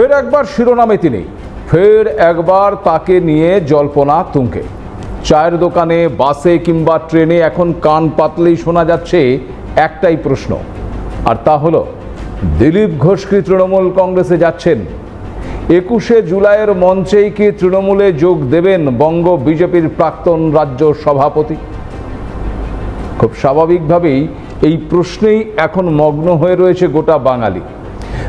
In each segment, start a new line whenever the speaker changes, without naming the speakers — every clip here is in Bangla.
ফের একবার শিরোনামে তিনি। ফের একবার তাকে নিয়ে জল্পনা তুঙ্কে চায়ের দোকানে, বাসে কিংবা ট্রেনে এখন কান পাতলেই শোনা যাচ্ছে একটাই প্রশ্ন। আর তা হলো, দিলীপ ঘোষ কি তৃণমূল কংগ্রেসে যাচ্ছেন? একুশে জুলাইয়ের মঞ্চেই কি তৃণমূলে যোগ দেবেন বঙ্গ বিজেপির প্রাক্তন রাজ্য সভাপতি? খুব স্বাভাবিকভাবেই এই প্রশ্নেই এখন মগ্ন হয়ে রয়েছে গোটা বাঙালি।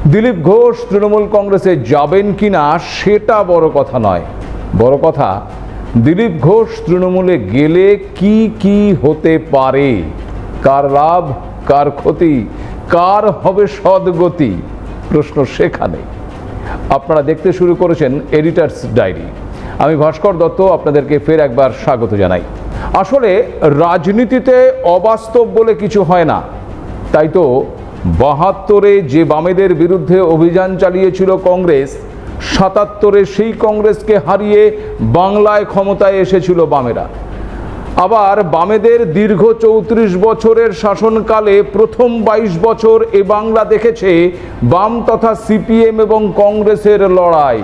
দিলীপ ঘোষ তৃণমূল কংগ্রেসে যাবেন কি না সেটা বড় কথা নয়। বড় কথা, দিলীপ ঘোষ তৃণমূলে গেলে কি কি হতে পারে? কার লাভ, কার ক্ষতি, কার হবে সদ্গতি? প্রশ্ন সেখানে। আপনারা দেখতে শুরু করেছেন এডিটার্স ডায়েরি আমি ভাস্কর দত্ত, আপনাদেরকে ফের একবার স্বাগত জানাই। আসলে রাজনীতিতে অবাস্তব বলে কিছু হয় না। তাই তো বাহাত্তরে যে বামেদের বিরুদ্ধে অভিযান চালিয়েছিল কংগ্রেস, সাতাত্তরে সেই কংগ্রেসকে হারিয়ে বাংলায় ক্ষমতায় এসেছিল বামেরা। আবার বামেদের দীর্ঘ চৌত্রিশ বছরের শাসনকালে প্রথম বাইশ বছর এ বাংলা দেখেছে বাম তথা সিপিএম এবং কংগ্রেসের লড়াই।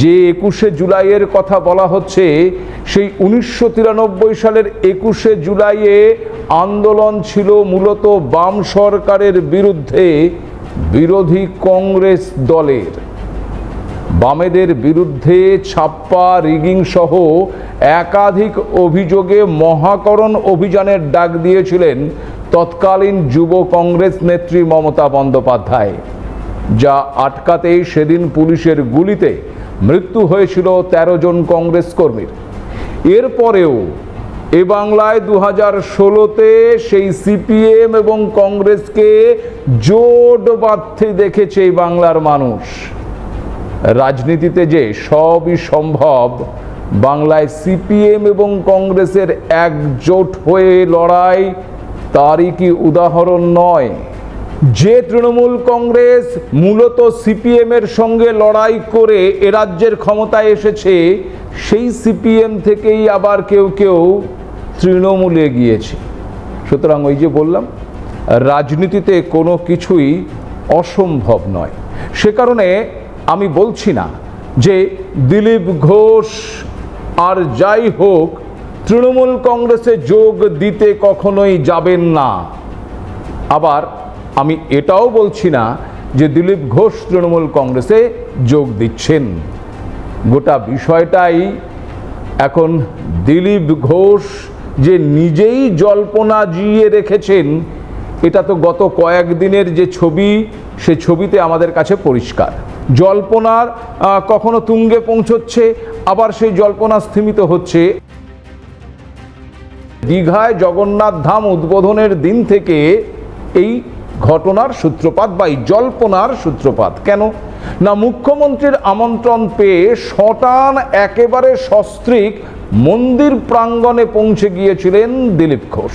যে একুশে জুলাইয়ের কথা বলা হচ্ছে, সেই উনিশশো তিরানব্বই সালের একুশে জুলাইয়ে আন্দোলন ছিল মূলত বাম সরকারের বিরুদ্ধে বিরোধী কংগ্রেস দলের। বামেদের বিরুদ্ধে ছাপ্পা, রিগিং সহ একাধিক অভিযোগে মহাকরণ অভিযানের ডাক দিয়েছিলেন তৎকালীন যুব কংগ্রেস নেত্রী মমতা বন্দ্যোপাধ্যায়, যা আটকাতেই সেদিন পুলিশের গুলিতে মৃত্যু হয়েছিল ১৩ জন কংগ্রেস কর্মীর। এরপরেও এ বাংলায় দু হাজার ষোলোতে সেই সিপিএম এবং কংগ্রেসকে জোট বাঁধতে দেখেছে এই বাংলার মানুষ। রাজনীতিতে যে সবই সম্ভব, বাংলায় সিপিএম এবং কংগ্রেসের একজোট হয়ে লড়াই তারই কি উদাহরণ নয়? যে তৃণমূল কংগ্রেস মূলত সিপিএম এর সঙ্গে লড়াই করে এ রাজ্যের ক্ষমতায় এসেছে, সেই সিপিএম থেকেই আবার কেউ কেউ তৃণমূলে গিয়েছে সুতরাং ওই যে বললাম, রাজনীতিতে কোনো কিছুই অসম্ভব নয়। সে কারণে আমি বলছি না যে দিলীপ ঘোষ আর যাই হোক, তৃণমূল কংগ্রেসে যোগ দিতে কখনোই যাবেন না। আবার আমি এটাও বলছি না যে দিলীপ ঘোষ তৃণমূল কংগ্রেসে যোগ দিচ্ছেন। গোটা বিষয়টাই এখন দিলীপ ঘোষ যে নিজেই জল্পনা জিয়ে রেখেছেন, এটা তো গত কয়েকদিনের যে ছবি, সে ছবিতে আমাদের কাছে পরিষ্কার। জল্পনার কখনো তুঙ্গে পৌঁছচ্ছে, আবার সেই জল্পনা স্থিমিত হচ্ছে। দীঘায় জগন্নাথ ধাম উদ্বোধনের দিন থেকে এই ঘটনার সূত্রপাত বা এই জল্পনার সূত্রপাত? কেন? না, মুখ্যমন্ত্রীর আমন্ত্রণ পেয়ে শটান একেবারে সস্ত্রীক মন্দির প্রাঙ্গণে পৌঁছে গিয়েছিলেন দিলীপ ঘোষ।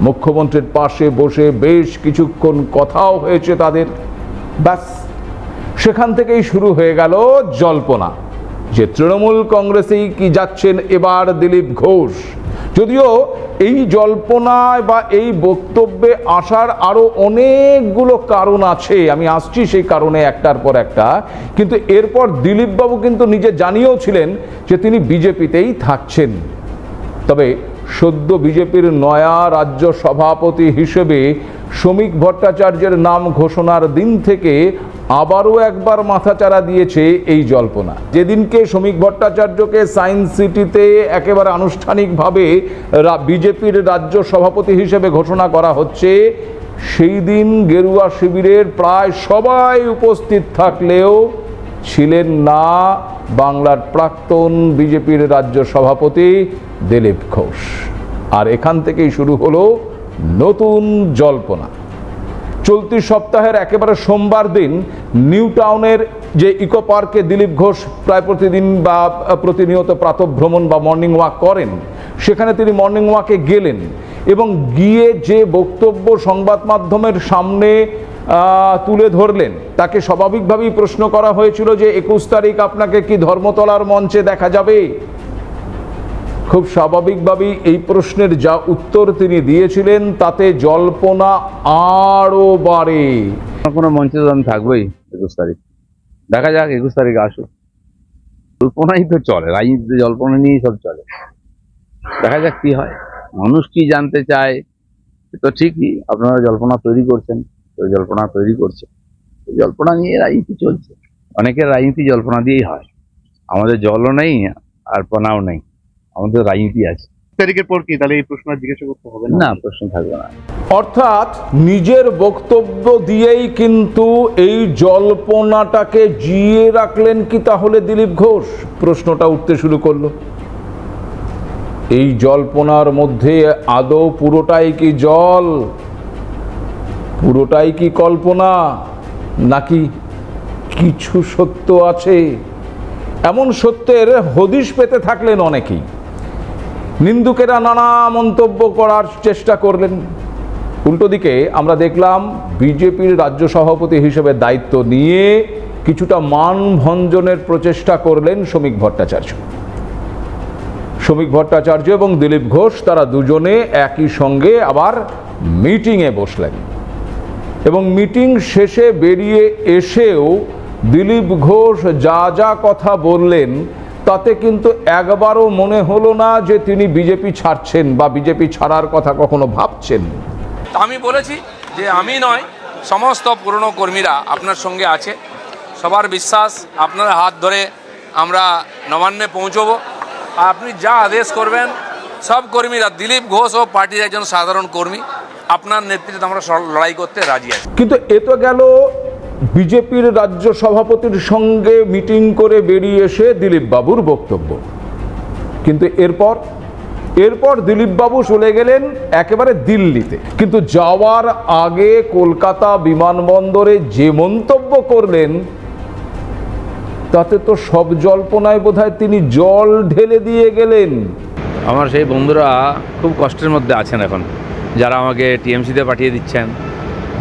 মুখ্যমন্ত্রীর পাশে বসে বেশ কিছুক্ষণ কথাও হয়েছে তাদের। ব্যাস, সেখান থেকেই শুরু হয়ে গেল জল্পনা। যে তৃণমূল কংগ্রেসেই কি যাচ্ছেন এবার দিলীপ ঘোষ? যদিও এই জল্পনায় বা এই বক্তব্যে আসার আরও অনেকগুলো কারণ আছে। আমি আসছি সেই কারণে একটার পর একটা। কিন্তু এরপর দিলীপবাবু কিন্তু নিজে জানিয়েও ছিলেন যে তিনি বিজেপিতেই থাকছেন। তবে সদ্য বিজেপির নয়া রাজ্য সভাপতি হিসেবে শ্রমিক ভট্টাচার্যের নাম ঘোষণার দিন থেকে আবারও একবার মাথাচাড়া দিয়েছে এই জল্পনা। যেদিনকে শ্রমিক ভট্টাচার্যকে সায়েন্স সিটিতে একেবারে আনুষ্ঠানিকভাবে বিজেপির রাজ্য সভাপতি হিসেবে ঘোষণা করা হচ্ছে, সেই দিন গেরুয়া শিবিরের প্রায় সবাই উপস্থিত থাকলেও ছিলেন না বাংলার প্রাক্তন বিজেপির রাজ্য সভাপতি দিলীপ ঘোষ। আর এখান থেকেই শুরু হলো নতুন জল্পনা। চলতি সপ্তাহের একেবারে সোমবার দিন নিউ টাউনের যে ইকো পার্কে দিলীপ ঘোষ প্রায় প্রতিদিন বা প্রতিনিয়ত প্রাতভ্রমণ বা মর্নিং ওয়াক করেন, সেখানে তিনি মর্নিং ওয়াকে গেলেন এবং গিয়ে যে বক্তব্য সংবাদ মাধ্যমের সামনে তুলে ধরলেন, তাকে স্বাভাবিকভাবেই প্রশ্ন করা হয়েছিল যে, একুশ তারিখ আপনাকে কি ধর্মতলার মঞ্চে দেখা যাবে? খুব স্বাভাবিকভাবেই এই প্রশ্নের যা উত্তর তিনি দিয়েছিলেন, তাতে জল্পনা আরও বাড়ে।
কোনো মঞ্চে তো আমি থাকবোই একুশ তারিখ। দেখা যাক, একুশ তারিখ আসুক। জল্পনাই তো চলে, রাজনীতিতে জল্পনা নিয়েই সব চলে। দেখা যাক কি হয়। মানুষ কি জানতে চায় তো ঠিকই, আপনারা জল্পনা তৈরি করছেন কেউ জল্পনা তৈরি করছে। জল্পনা নিয়ে রাজনীতি চলছে। অনেকের রাজনীতি জল্পনা দিয়েই হয়। আমাদের জলও নেই, আর পনাও নেই। আমাদের রাজনীতি আছে।
তারিখের পর কি? তাহলে এই প্রশ্ন জিজ্ঞাসা করতে হবে
না প্রশ্ন থাকবে না।
অর্থাৎ নিজের বক্তব্য দিয়েই কিন্তু এই জল্পনাটাকে জিয়ে রাখলেন কি তাহলে দিলীপ ঘোষ? প্রশ্নটা উঠতে শুরু করল। এই জল্পনার মধ্যে আদৌ পুরোটাই কি জল? পুরোটাই কি কল্পনা? নাকি কিছু সত্য আছে? এমন সত্যের হদিশ পেতে থাকলেন অনেকেই। নিন্দুকেরা নানা মন্তব্য করার চেষ্টা করলেন। উল্টো দিকে আমরা দেখলাম বিজেপির রাজ্য সভাপতি হিসেবে দায়িত্ব নিয়ে কিছুটা মান ভঞ্জনের প্রচেষ্টা করলেন শ্রমিক ভট্টাচার্য। শ্রমিক ভট্টাচার্য এবং দিলীপ ঘোষ তারা দুজনে একই সঙ্গে আবার মিটিংয়ে বসলেন। এবং মিটিং শেষে বেরিয়ে এসেও দিলীপ ঘোষ যা যা কথা বললেন তাতে কিন্তু একবারও মনে হলো না যে তিনি বিজেপি ছাড়ছেন বা বিজেপি ছাড়ার কথা কখনো ভাবছেন।
আমি বলেছি যে আমি নয় সমস্ত পুরনো কর্মীরা আপনার সঙ্গে আছে। সবার বিশ্বাস আপনার হাত ধরে আমরা নবান্নে পৌঁছবো। আর আপনি যা আদেশ করবেন সব কর্মীরা দিলীপ ঘোষ ও পার্টির একজন সাধারণ কর্মী আপনার নেতৃত্বে আমরা লড়াই করতে রাজি আছি।
কিন্তু এ তো গেল বিজেপির রাজ্য সভাপতির সঙ্গে মিটিং করে বেরিয়ে এসে দিলীপ বাবুর বক্তব্য। কিন্তু এরপর এরপর দিলীপ বাবু চলে গেলেন একেবারে দিল্লিতে। কিন্তু যাওয়ার আগে কলকাতা বিমানবন্দরে যে মন্তব্য করলেন, তাতে তো সব জল্পনায় বোধহয় তিনি জল ঢেলে দিয়ে গেলেন।
আমার সেই বন্ধুরা খুব কষ্টের মধ্যে আছেন এখন। যারা আমাকে টিএমসিতে পাঠিয়ে দিচ্ছেন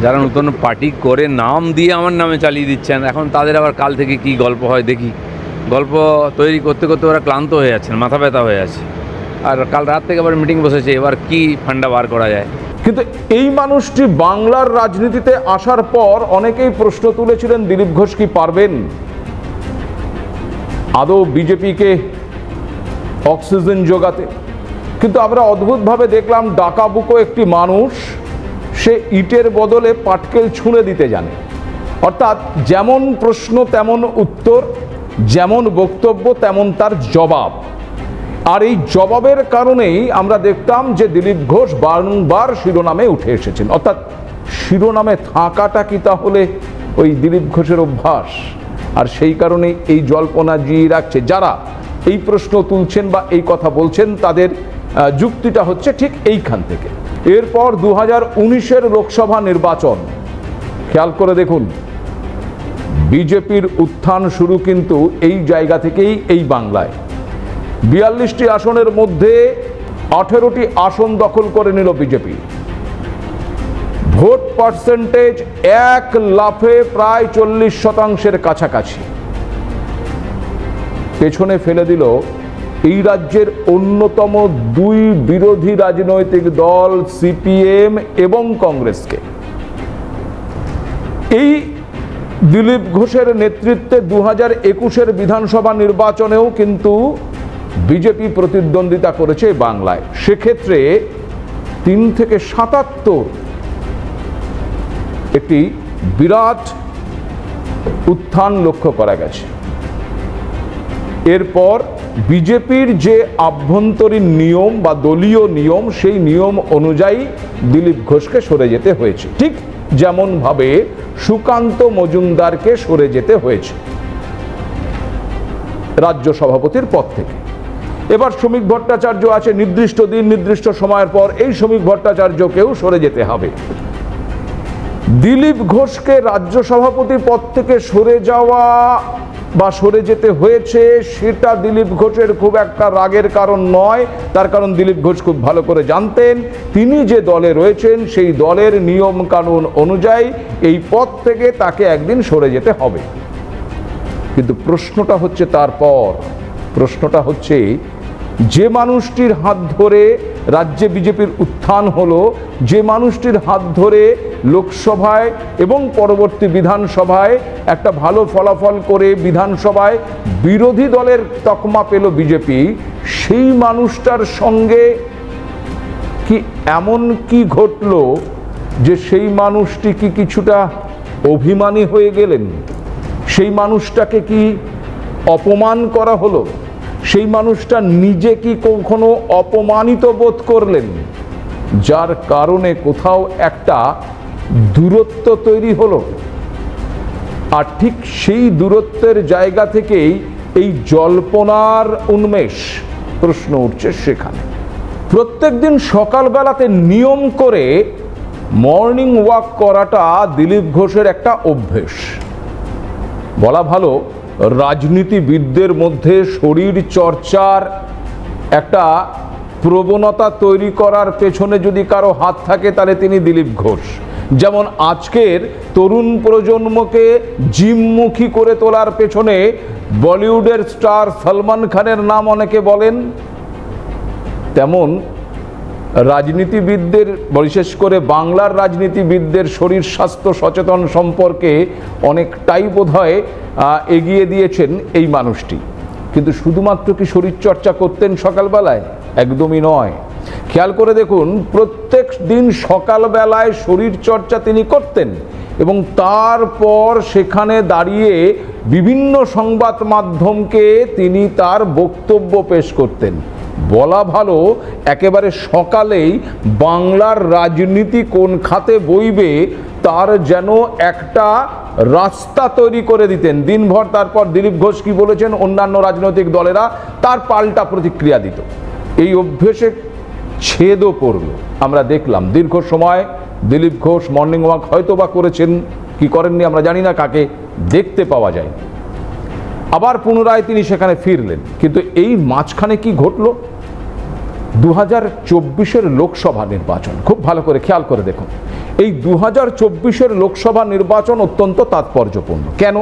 যারা নতুন পার্টি করে নাম দিয়ে আমার নামে চালিয়ে দিচ্ছেন, এখন তাদের আবার কাল থেকে কি গল্প হয় দেখি। গল্প তৈরি করতে করতে ওরা ক্লান্ত হয়ে যাচ্ছেন, মাথা ব্যথা হয়ে আছে আর কাল রাত থেকে আবার মিটিং বসেছে, এবার কি ফান্ডা বার করা যায়?
কিন্তু এই মানুষটি বাংলার রাজনীতিতে আসার পর অনেকেই প্রশ্ন তুলেছিলেন, দিলীপ ঘোষ কি পারবেন? আদৌ বিজেপিকে অক্সিজেন যোগাতে। কিন্তু আমরা অদ্ভুতভাবে দেখলাম ডাকাবুকো একটি মানুষ। সে ইটের বদলে পাটকেল ছুঁড়ে দিতে জানে। অর্থাৎ যেমন প্রশ্ন তেমন উত্তর, যেমন বক্তব্য তেমন তার জবাব। আর এই জবাবের কারণেই আমরা দেখতাম যে দিলীপ ঘোষ বারংবার শিরোনামে উঠে এসেছেন। অর্থাৎ শিরোনামে থাকাটা কি তাহলে ওই দিলীপ ঘোষের অভ্যাস? আর সেই কারণে এই জল্পনা জিয়ে রাখছে। যারা এই প্রশ্ন তুলছেন বা এই কথা বলছেন, তাদের যুক্তিটা হচ্ছে ঠিক এইখান থেকে। এরপর দু হাজার উনিশের লোকসভা নির্বাচন। খেয়াল করে দেখুন, বিজেপির উত্থান শুরু কিন্তু এই জায়গা থেকেই এই বাংলায়। বিয়াল্লিশটি আসনের মধ্যে আঠেরোটি আসন দখল করে নিল বিজেপি। ভোট পার্সেন্টেজ এক লাফে প্রায় চল্লিশ শতাংশের কাছাকাছি। পেছনে ফেলে দিল এই রাজ্যের অন্যতম দুই বিরোধী রাজনৈতিক দল সিপিএম এবং কংগ্রেসকে। এই দিলীপ ঘোষের নেতৃত্বে দু হাজার একুশের বিধানসভা নির্বাচনেও কিন্তু বিজেপি প্রতিদ্বন্দ্বিতা করেছে বাংলায়। সেক্ষেত্রে তিন থেকে সাতাত্তর একটি বিরাট উত্থান লক্ষ্য করা গেছে। এরপর বিজেপির যে আভ্যন্তরীণ নিয়ম বা দলীয় নিয়ম, সেই নিয়ম অনুযায়ী দিলীপ ঘোষকে সরে যেতে হয়েছে। ঠিক যেমনভাবে সুকান্ত মজুমদারকে সরে যেতে হয়েছে রাজ্য সভাপতির পদ থেকে। এবার শ্রমিক ভট্টাচার্য আছে নির্দিষ্ট দিন, নির্দিষ্ট সময়ের পর এই শ্রমিক ভট্টাচার্যকেও সরে যেতে হবে। দিলীপ ঘোষকে রাজ্য সভাপতি পদ থেকে সরে যাওয়া বা সরে যেতে হয়েছে, সেটা দিলীপ ঘোষের খুব একটা রাগের কারণ নয়। তার কারণ দিলীপ ঘোষ খুব ভালো করে জানতেন। তিনি যে দলে রয়েছেন, সেই দলের নিয়ম কানুন অনুযায়ী এই পদ থেকে তাকে একদিন সরে যেতে হবে। কিন্তু প্রশ্নটা হচ্ছে তারপর। প্রশ্নটা হচ্ছে, যে মানুষটির হাত ধরে রাজ্যে বিজেপির উত্থান হলো, যে মানুষটির হাত ধরে লোকসভায় এবং পরবর্তী বিধানসভায় একটা ভালো ফলাফল করে বিধানসভায় বিরোধী দলের তকমা পেল বিজেপি, সেই মানুষটার সঙ্গে কি এমন কি ঘটলো যে সেই মানুষটি কি কিছুটা অভিমানী হয়ে গেলেন? সেই মানুষটাকে কি অপমান করা হলো? সেই মানুষটা নিজে কি কখনো অপমানিত বোধ করলেন? যার কারণে কোথাও একটা দূরত্ব তৈরি হলো। আর ঠিক সেই দূরত্বের জায়গা থেকেই এই জল্পনার উন্মেষ প্রশ্ন উঠছে সেখানে। প্রত্যেক দিন সকালবেলাতে নিয়ম করে মর্নিং ওয়াক করাটা দিলীপ ঘোষের একটা অভ্যেস। বলা ভালো রাজনীতিবিদদের মধ্যে শরীর চর্চার একটা প্রবণতা তৈরি করার পেছনে যদি কারও হাত থাকে, তাহলে তিনি দিলীপ ঘোষ। যেমন আজকের তরুণ প্রজন্মকে জিমমুখী করে তোলার পেছনে বলিউডের স্টার সলমান খানের নাম অনেকে বলেন, তেমন রাজনীতিবিদদের, বিশেষ করে বাংলার রাজনীতিবিদদের শরীর স্বাস্থ্য সচেতন সম্পর্কে অনেকটাই বোধহয় এগিয়ে দিয়েছেন এই মানুষটি। কিন্তু শুধুমাত্র কি শরীরচর্চা করতেন সকালবেলায়? একদমই নয়। খেয়াল করে দেখুন, প্রত্যেক দিন সকালবেলায় শরীরচর্চা তিনি করতেন এবং তারপর সেখানে দাঁড়িয়ে বিভিন্ন সংবাদ মাধ্যমকে তিনি তার বক্তব্য পেশ করতেন। বলা ভালো, একেবারে সকালেই বাংলার রাজনীতি কোন খাতে বইবে তার যেন একটা রাস্তা তৈরি করে দিতেন। দিনভর তারপর দিলীপ ঘোষ কি বলেছেন? অন্যান্য রাজনৈতিক দলেরা তার পাল্টা প্রতিক্রিয়া দিত। এই অভ্যেসে ছেদও পড়ল আমরা দেখলাম দীর্ঘ সময় দিলীপ ঘোষ মর্নিং ওয়াক হয়তো বা করেছেন। কি করেননি আমরা জানি না, কাকে দেখতে পাওয়া যায় আবার পুনরায় তিনি সেখানে ফিরলেন। কিন্তু এই মাঝখানে কি ঘটল? দু হাজার চব্বিশের লোকসভা নির্বাচন। খুব ভালো করে খেয়াল করে দেখুন। এই দু হাজার চব্বিশের লোকসভা নির্বাচন অত্যন্ত তাৎপর্যপূর্ণ। কেন?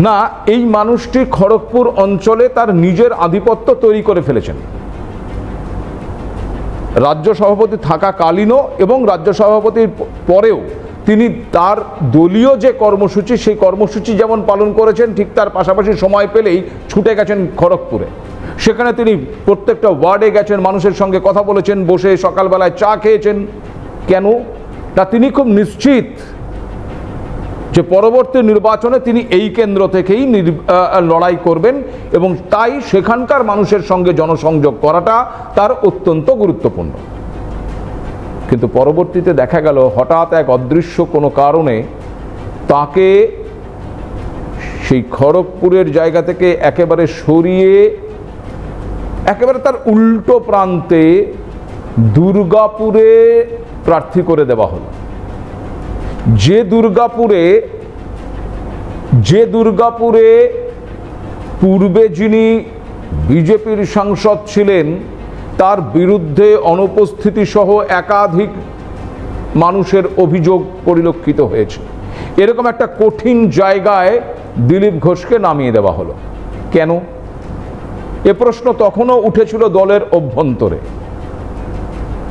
না, এই মানুষটি খড়গপুর অঞ্চলে তার নিজের আধিপত্য তৈরি করে ফেলেছেন। রাজ্য সভাপতি থাকাকালীনও এবং রাজ্য সভাপতির পরেও তিনি তার দলীয় যে কর্মসূচি, সেই কর্মসূচি যেমন পালন করেছেন, ঠিক তার পাশাপাশি সময় পেলেই ছুটে গেছেন খড়গপুরে। সেখানে তিনি প্রত্যেকটা ওয়ার্ডে গেছেন, মানুষের সঙ্গে কথা বলেছেন, বসে সকালবেলায় চা খেয়েছেন। কেন? তা তিনি খুব নিশ্চিত যে পরবর্তী নির্বাচনে তিনি এই কেন্দ্র থেকেই লড়াই করবেন এবং তাই সেখানকার মানুষের সঙ্গে জনসংযোগ করাটা তার অত্যন্ত গুরুত্বপূর্ণ। কিন্তু পরবর্তীতে দেখা গেল হঠাৎ এক অদৃশ্য কোনো কারণে তাকে সেই খড়গপুরের জায়গা থেকে একেবারে সরিয়ে, একেবারে তার উল্টো প্রান্তে দুর্গাপুরে প্রার্থী করে দেওয়া হলো। যে দুর্গাপুরে যে দুর্গাপুরে পূর্বে যিনি বিজেপির সাংসদ ছিলেন তার বিরুদ্ধে অনুপস্থিতি সহ একাধিক মানুষের অভিযোগ পরিলক্ষিত হয়েছে। এরকম একটা কঠিন জায়গায় দিলীপ ঘোষকে নামিয়ে দেওয়া হলো। কেন? এ প্রশ্ন তখনও উঠেছিল দলের অভ্যন্তরে।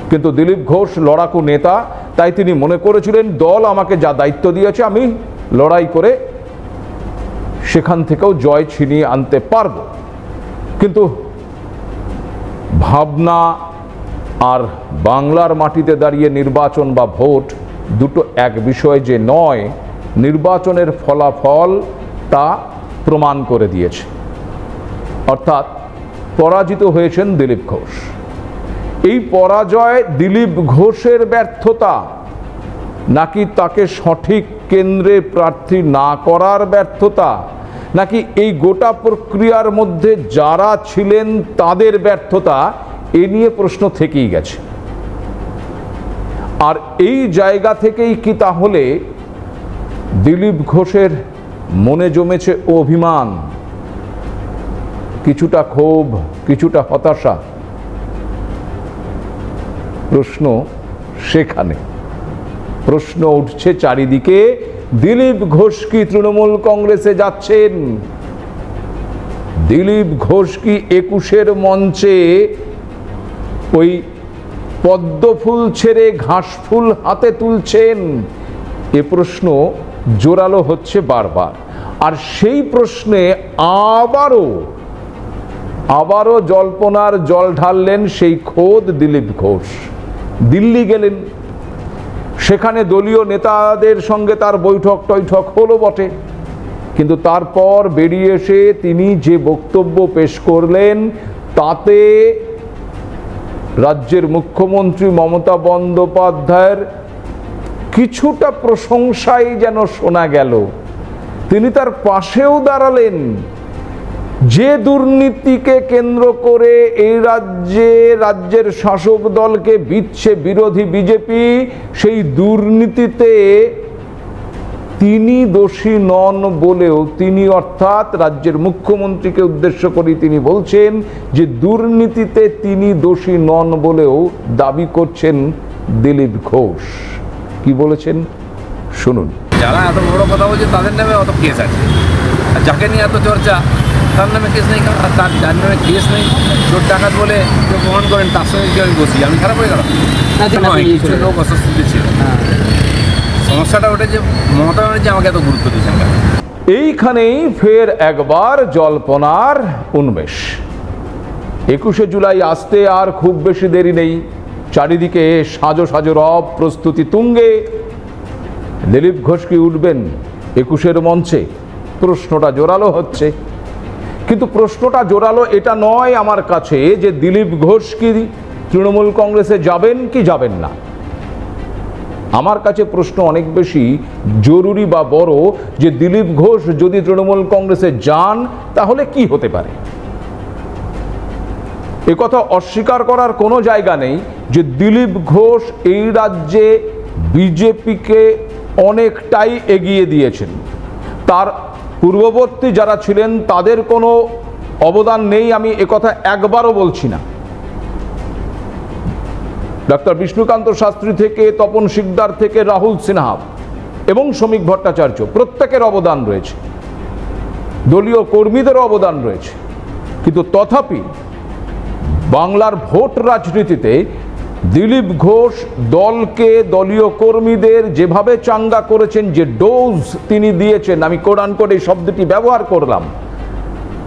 কিন্তু দিলীপ ঘোষ লড়াকু নেতা, তাই তিনি মনে করেছিলেন, দল আমাকে যা দায়িত্ব দিয়েছে, আমি লড়াই করে সেখান থেকেও জয় ছিনিয়ে আনতে পারব। কিন্তু ভাবনা আর বাংলার মাটিতে দাঁড়িয়ে নির্বাচন বা ভোট দুটো এক বিষয় যে নয়, নির্বাচনের ফলাফল তা প্রমাণ করে দিয়েছে। অর্থাৎ পরাজিত হয়েছেন দিলীপ ঘোষ। এই পরাজয় দিলীপ ঘোষের ব্যর্থতা নাকি তাকে সঠিক কেন্দ্রে প্রার্থী না করার ব্যর্থতা নাকি এই গোটা প্রক্রিয়ার মধ্যে যারা ছিলেন তাদের ব্যর্থতা এ নিয়ে প্রশ্ন থেকেই গেছে। আর এই জায়গা থেকেই কি তাহলে দিলীপ ঘোষের মনে জমেছে অভিমান? কিছুটা ক্ষোভ, কিছুটা হতাশা? প্রশ্ন সেখানে। প্রশ্ন উঠছে চারিদিকে। দিলীপ ঘোষ কি তৃণমূল কংগ্রেসে যাচ্ছেন? দিলীপ ঘোষ কি একুশের মঞ্চে ওই পদ্ম ফুল ছেড়ে ঘাস ফুল হাতে তুলছেন? এ প্রশ্ন জোরালো হচ্ছে বারবার। আর সেই প্রশ্নে আবারও আবারও জল্পনার জল ঢাললেন সেই খোদ দিলীপ ঘোষ। দিল্লি গেলেন সেখানে দলীয় নেতাদের সঙ্গে তার বৈঠক টৈঠক হলো বটে। কিন্তু তারপর বেরিয়ে এসে তিনি যে বক্তব্য পেশ করলেন, তাতে রাজ্যের মুখ্যমন্ত্রী মমতা বন্দ্যোপাধ্যায়ের কিছুটা প্রশংসাই যেন শোনা গেল। তিনি তার পাশেও দাঁড়ালেন। যে দুর্নীতিকে কেন্দ্র করে এই রাজ্যে, রাজ্যের শাসক দলকে বিচ্ছে বিরোধী বিজেপি, সেই দুর্নীতিতে তিনি দোষী নন বলেও তিনি অর্থাৎ রাজ্যের মুখ্যমন্ত্রীকে উদ্দেশ্য করে তিনি বলছেন যে দুর্নীতিতে তিনি দোষী নন বলেও দাবি করছেন দিলীপ ঘোষ। কি বলেছেন? শুনুন।
যারা এত বড় কথা বলছে তাদের নামে অত কেস আছে। যাকে নিয়ে এত চর্চা তার নামে কেস নেই আর তার যার নামে কেস নেই চোর ডাকাত বলে কেউ প্রমাণ করেন তার সঙ্গে কি আমি বসি? আমি খারাপ হয়ে গেলাম। নয় কিছু লোক অস্বস্তিতে ছিল। সমস্যাটা ওটা যে মমতা ব্যানার্জি আমাকে এত গুরুত্ব দিয়েছেন
এইখানেই ফের একবার জল্পনার উন্মেষ। একুশে জুলাই আসতে আর খুব বেশি দেরি নেই। চারিদিকে সাজো সাজো রব প্রস্তুতি তুঙ্গে। দিলীপ ঘোষ কি উঠবেন একুশের মঞ্চে? প্রশ্নটা জোরালো হচ্ছে। কিন্তু প্রশ্নটা জোরালো, এটা নয় আমার কাছে যে দিলীপ ঘোষ কি তৃণমূল কংগ্রেসে যাবেন কি যাবেন না। আমার কাছে প্রশ্ন অনেক বেশি জরুরি বা বড় যে দিলীপ ঘোষ যদি তৃণমূল কংগ্রেসে যান, তাহলে কি হতে পারে? কথা অস্বীকার করার কোনো জায়গা নেই যে দিলীপ ঘোষ এই রাজ্যে বিজেপিকে অনেকটাই এগিয়ে দিয়েছেন। তার পূর্ববর্তী যারা ছিলেন, তাদের কোনো অবদান নেই, আমি একথা একবারও বলছি না। ডক্টর বিষ্ণুকান্ত শাস্ত্রী থেকে, তপন শিকদার থেকে, রাহুল সিনহা এবং শ্রমিক ভট্টাচার্য, প্রত্যেকের অবদান রয়েছে। দলীয় কর্মীদেরও অবদান রয়েছে। কিন্তু তথাপি বাংলার ভোট রাজনীতিতে দিলীপ ঘোষ দলকে দলীয় কর্মীদের যেভাবে চাঙ্গা করেছেন, যে ডোজ তিনি দিয়েছেন, আমি কোরআন করে এই শব্দটি ব্যবহার করলাম,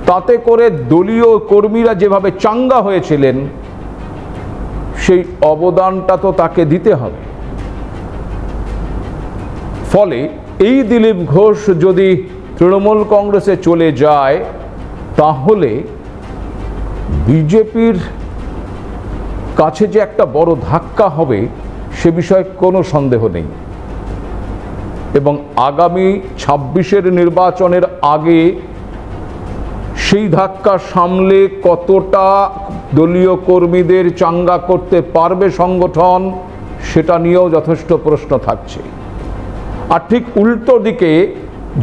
তাতে করে দলীয় কর্মীরা যেভাবে চাঙ্গা হয়েছিলেন, সেই অবদানটা তো তাকে দিতে হবে। ফলে এই দিলীপ ঘোষ যদি তৃণমূল কংগ্রেসে চলে যায়, তাহলে বিজেপির কাছে যে একটা বড় ধাক্কা হবে, সে বিষয়ে কোনো সন্দেহ নেই। এবং আগামী ছাব্বিশের নির্বাচনের আগে সেই ধাক্কা সামলে কতটা দলীয় কর্মীদের চাঙ্গা করতে পারবে সংগঠন, সেটা নিয়েও যথেষ্ট প্রশ্ন থাকছে। আর ঠিক উল্টো দিকে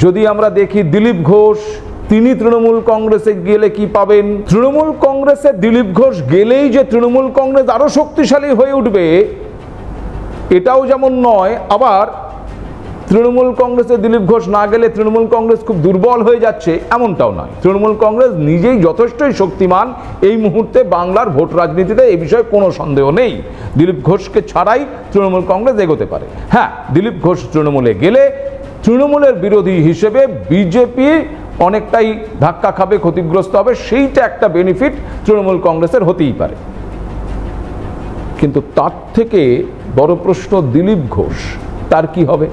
যদি আমরা দেখি দিলীপ ঘোষ তিনি তৃণমূল কংগ্রেসে গেলে কি পাবেন? তৃণমূল কংগ্রেসে দিলীপ ঘোষ গেলেই যে তৃণমূল কংগ্রেস আরও শক্তিশালী হয়ে উঠবে, এটাও যেমন নয়, আবার তৃণমূল কংগ্রেসে দিলীপ ঘোষ না গেলে তৃণমূল কংগ্রেস খুব দুর্বল হয়ে যাচ্ছে, এমনটাও নয়। তৃণমূল কংগ্রেস নিজেই যথেষ্টই শক্তিমান, এই মুহূর্তে বাংলার ভোট রাজনীতিতে এ বিষয়ে কোনো সন্দেহ নেই। দিলীপ ঘোষকে ছাড়াই তৃণমূল কংগ্রেস এগোতে পারে। হ্যাঁ দিলীপ ঘোষ তৃণমূলে গেলে তৃণমূলের বিরোধী হিসেবে বিজেপি অনেকটাই ধাক্কা খাবে, ক্ষতিগ্রস্ত হবে, সেইটা একটা বেনিফিট তৃণমূল কংগ্রেসের হতেই পারে। কিন্তু তার থেকে বড় প্রশ্ন দিলীপ ঘোষ, তার কি হবে?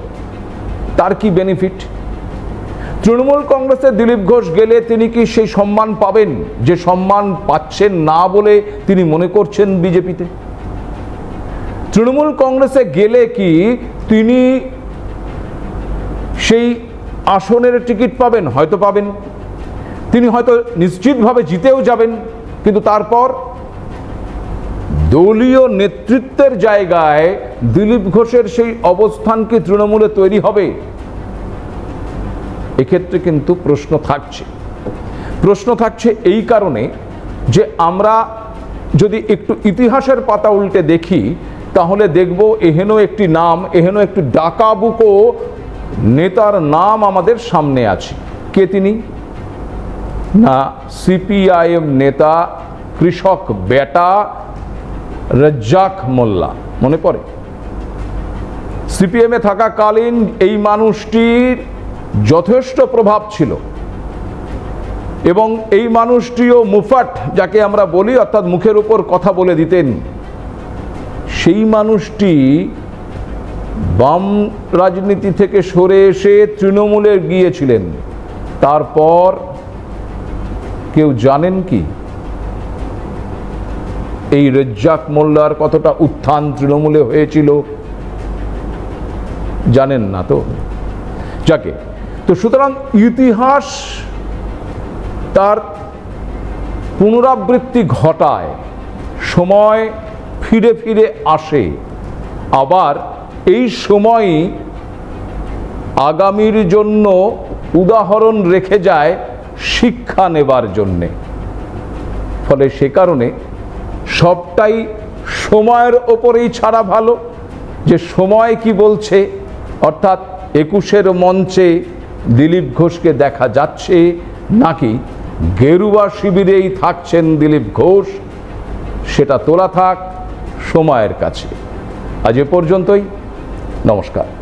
তার কি বেনিফিট তৃণমূল কংগ্রেসে দিলীপ ঘোষ গেলে তিনি কি সেই সম্মান পাবেন, যে সম্মান পাচ্ছেন না বলে তিনি মনে করছেন বিজেপিতে? তৃণমূল কংগ্রেসে গেলে কি তিনি সেই আসনের টিকিট পাবেন, হয়তো পাবেন। তিনি হয়তো নিশ্চিতভাবে জিতেও যাবেন, কিন্তু তারপর দলীয় নেতৃত্বের জায়গায় দিলীপ ঘোষের সেই অবস্থান কি তৃণমূলে তৈরি হবে? এক্ষেত্রে কিন্তু প্রশ্ন থাকছে। প্রশ্ন থাকছে এই কারণে যে আমরা যদি একটু ইতিহাসের পাতা উল্টে দেখি, তাহলে দেখব এহেন একটি নাম, এহেন একটি ডাকাবুকো নেতার নাম আমাদের সামনে আছে। কে তিনি? না, সিপিআইএম নেতা, কৃষক বেটা, রজ্জাক মোল্লা। মনে পড়ে? সিপিএমে থাকাকালীন এই মানুষটির যথেষ্ট প্রভাব ছিল। এবং এই মানুষটিও মুফাট, যাকে আমরা বলি, অর্থাৎ মুখের উপর কথা বলে দিতেন, সেই মানুষটি বাম রাজনীতি থেকে সরে এসে তৃণমূলে গিয়েছিলেন। তারপর কেউ জানেন কি? এই রেজ্জাক মোল্লার কতটা উত্থান তৃণমূলে হয়েছিল? জানেন না তো? যাকে? তো সুতরাং ইতিহাস তার পুনরাবৃত্তি ঘটায়, সময় ফিরে ফিরে আসে, আবার এই সময়ই আগামীর জন্য উদাহরণ রেখে যায় শিক্ষা নেবার জন্যে। ফলে সে কারণে সবটাই সময়ের ওপরেই ছাড়া ভালো। যে সময় কি বলছে, অর্থাৎ একুশের মঞ্চে দিলীপ ঘোষকে দেখা যাচ্ছে নাকি গেরুয়া শিবিরেই থাকছেন দিলীপ ঘোষ, সেটা তোলা থাক সময়ের কাছে। আজ এ পর্যন্তই। নমস্কার